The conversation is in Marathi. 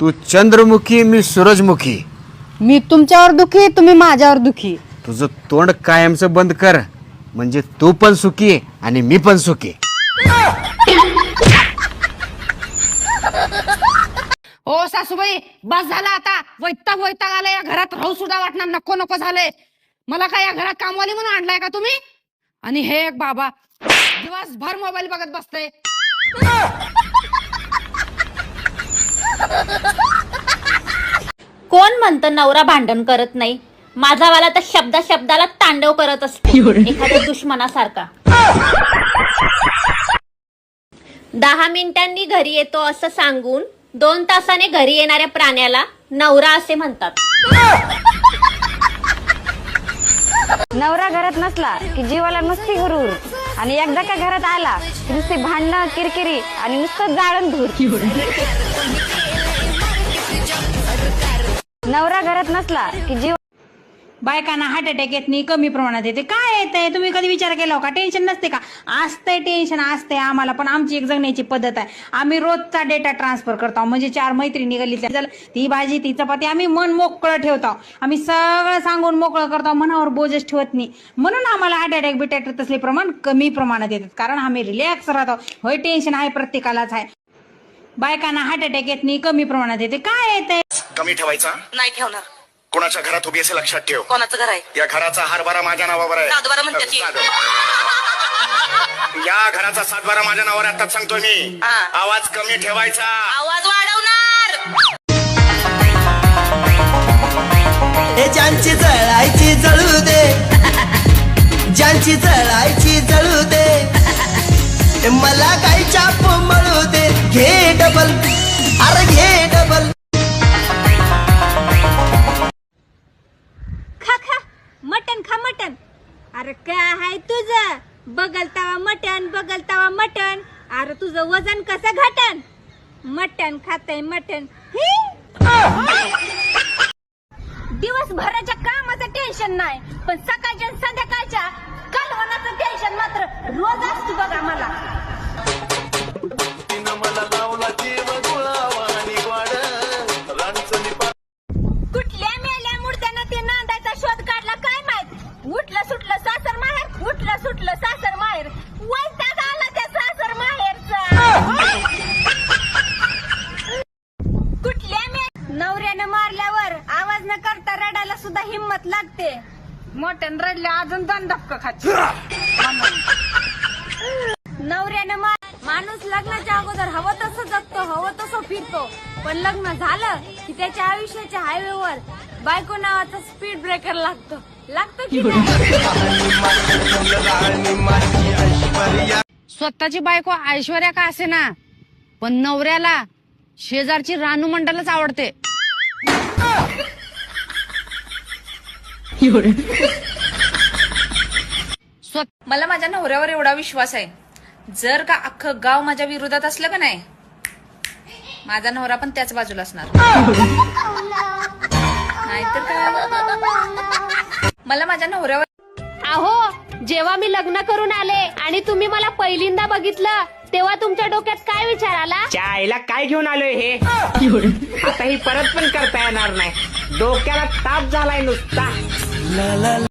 तू चंद्रमुखी मी सूरजमुखी. मी तुमच्यावर दुखी तुम्ही माझ्यावर दुखी. तुझं तोंड कायमचं बंद कर. म्हणजे तू पण सुखी आणि मी पण सुखी. ओ सासूबाई बस झाला आता. वैताग वैताग आला या घरात राहू सुद्धा वाटणार नको नको झालंय. मला काय या घरात कामवाली म्हणून आणलाय का तुम्ही? आणि हे एक बाबा दिवसभर मोबाईल बघत बसतय. कोण म्हणतं नवरा भांडण करत नाही? माझा वाला तर शब्दा शब्दाला तांडव करत असतो. एखाद्या दुश्मनासारखा. दहा मिनिटांनी घरी येतो असं सांगून दोन तासाने घरी येणाऱ्या प्राण्याला नवरा असे म्हणतात. नवरा घरात नसला की जीवाला नुसती गुरूर आणि एकदा का घरात आला की नुसती भांडणं किरकिरी आणि नुसतं जाळण धूर नवरा घरात नसला की जीव बायकांना हार्ट अटॅक येत नाही कमी प्रमाणात येते. काय येतंय? तुम्ही कधी विचार केला हो का? टेन्शन नसते का? असतंय टेन्शन असतंय आम्हाला पण आमची एक जगण्याची पद्धत आहे. आम्ही रोजचा डेटा ट्रान्सफर करतो. म्हणजे चार मैत्रिणी गल्लीतल्या ती भाजी ती चपाती आम्ही मन मोकळं ठेवतो. आम्ही सगळं सांगून मोकळं करतो. मनावर बोजच ठेवत नाही. म्हणून आम्हाला हार्ट अटॅक बिटॅक तसले प्रमाण कमी प्रमाणात येतात. कारण आम्ही रिलॅक्स राहतो. होय टेन्शन आहे प्रत्येकालाच आहे. बायकांना हार्ट अटॅक येत नाही कमी प्रमाणात येते. काय येत आहे कमी ठेवायचा? नाही ठेवणार. कोणाच्या घरात उभी असे लक्षात ठेव. कोणाचं घर आहे? या घराचा हरभरा माझ्या नावावर आहे. सातबारा म्हणतात या घराचा सातबारा माझ्या नावावर आताच सांगतोय मी. हा. आवाज कमी ठेवायचा. आवाज वाढवणार. हे ज्यांची जळायची जळू दे. ज्यांची जळायची जळू दे. हे मला काही चाप मळू दे. घे डबल अरे घे अरे काय आहे तुझं? बगल तवा मटन बगल तवा मटन अरे तुझं वजन कसं घटन? मटन खातय मटन दिवसभराच्या कामाचं टेन्शन नाही. पण सकाळ नवऱ्यानं मारल्यावर आवाज न करता रडायला सुद्धा हिंमत लागते. मोठ्यानं रडले अजून दोन धक्का खाची नवऱ्यानं मार माणूस लग्नाच्या अगोदर हवं तसं जगतो हवं तसं फिरतो. पण लग्न झालं की त्याच्या आयुष्याच्या हायवेवर बायको नावाचा स्पीड ब्रेकर लागतो. लागतो की नाही? स्वतःची बायको ऐश्वर्या का असे ना पण नवऱ्याला शेजारची रानू मंडलच आवडते. मला माझ्या नवऱ्यावर एवढा विश्वास आहे. जर का अख्खं गाव माझ्या विरोधात असलं का नाही माझा नवरा पण त्याच बाजूला असणार. नाहीतर काय? मला माझ्या नवऱ्यावर अहो जेव्हा मी लग्न करून आले आणि तुम्ही मला पहिल्यांदा बघितलं तेव्हा तुमच्या डोक्यात काय विचार आला? चायला काय घेऊन आलोय हे? आता ही परत पण करता येणार नाही. डोक्याला ताप झालाय नुसता.